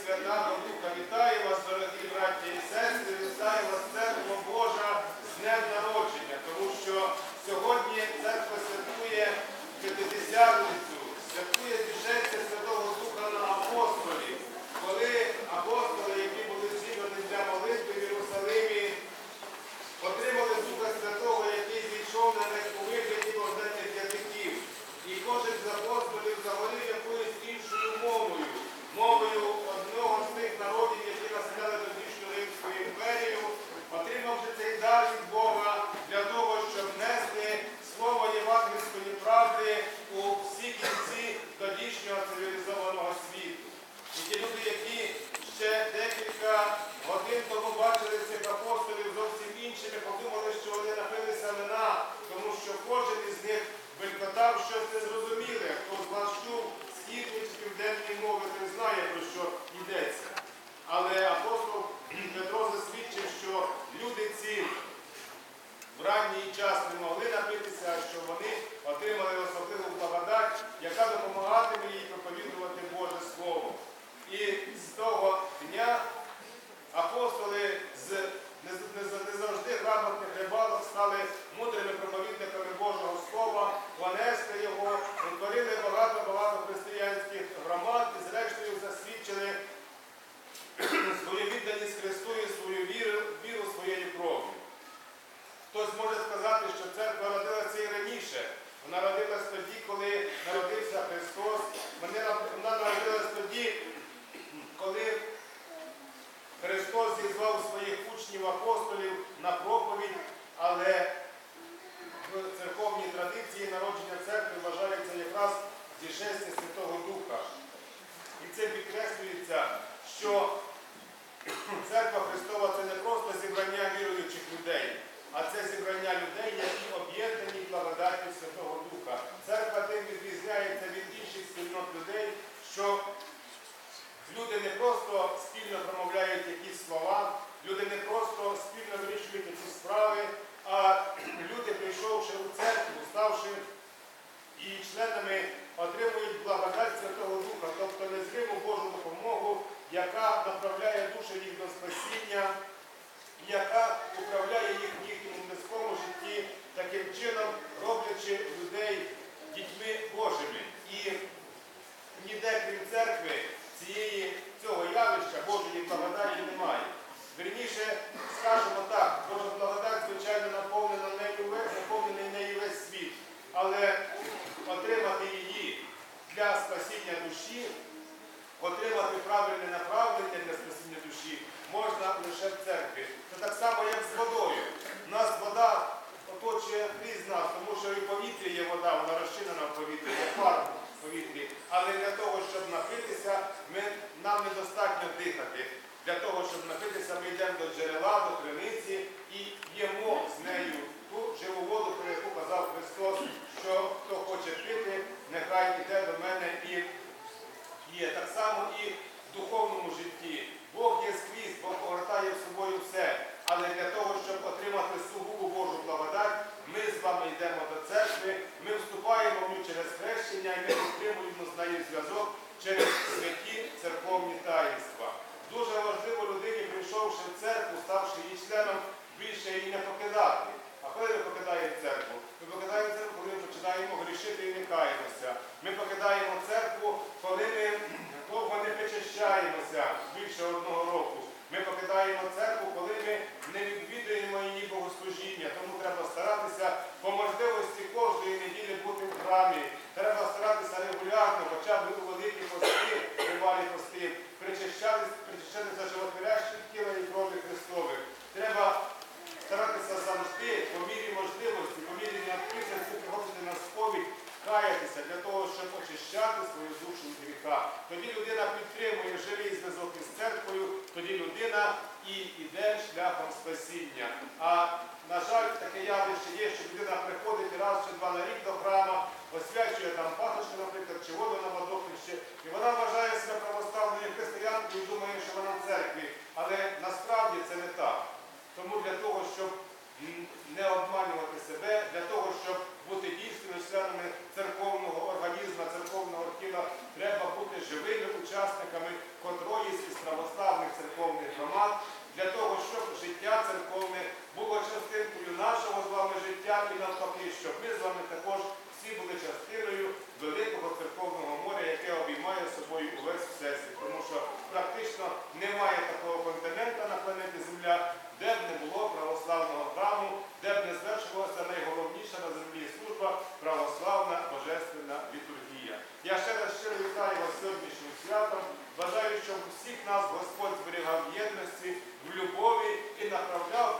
Свята Духа, вітаю вас, дорогі браті і сестри, вітаю вас, церква Божа, з днем народження, тому що сьогодні церква святкує 50-ту Вона родилась тоді, коли народився Христос. Вона народилась тоді, коли Христос зізвав своїх учнів апостолів на проповідь, але в церковній традиції народження церкви вважається якраз зішестя Святого Духа. І це підкреслюється, що церква Христова це не просто зібрання віруючих людей, а це зібрання людей, які об'єднані благодаттю Святого Духа. Церква тим відрізняється від інших спільнот людей, що люди не просто спільно промовляють якісь слова, люди не просто спільно вирішують якісь справи, а люди, прийшовши у церкву, ставши і членами отримують благодать Святого Духа, тобто незриму Божу допомогу, яка направляє душі їх до спасіння, яка управляє їх їхньому близькому житті, таким чином роблячи людей правильне направлення для спасіння душі можна лише в церкві. Це так само, як з водою. У нас вода оточує крізь нас, тому що і в повітрі є вода, вона розчинена в повітрі, є пар в повітрі. Але для того, щоб напитися, ми, нам недостатньо дихати. Для того, щоб напитися, ми йдемо до джерела, до криниці і п'ємо з нею ту живу воду, про яку казав Христос, що хто хоче пити, нехай йде до мене і є. Так само і в духовному житті. Бог є скрізь, Бог повертає в собою все. Але для того, щоб отримати сугубу Божу благодать, ми з вами йдемо до церкви, ми вступаємо в ню через хрещення і ми отримуємо з нею зв'язок через святі церковні таїнства. Дуже важливо людині, прийшовши в церкву, ставши її членом, більше її не покидати. А коли ми покидаємо церкву? Ми покидаємо церкву, коли ми починаємо грішити і не каємося. Ми покидаємо церкву, коли ми довго не причащаємося більше одного року. Ми покидаємо церкву, коли ми каятися для того, щоб очищати свою душу від гріха. Тоді людина підтримує живий зв'язок із церквою, тоді людина і йде шляхом спасіння. А на жаль, щоб ми з вами також всі були частиною великого церковного моря, яке обіймає собою увесь всесвіт. Тому що практично немає такого континента на планеті Земля, де б не було православного храму, де б не звершувалася найголовніша на землі служба православна божественна літургія. Я ще раз щиро вітаю вас сьогоднішнім святом. Бажаю, щоб усіх нас Господь зберігав єдності в любові і направляв.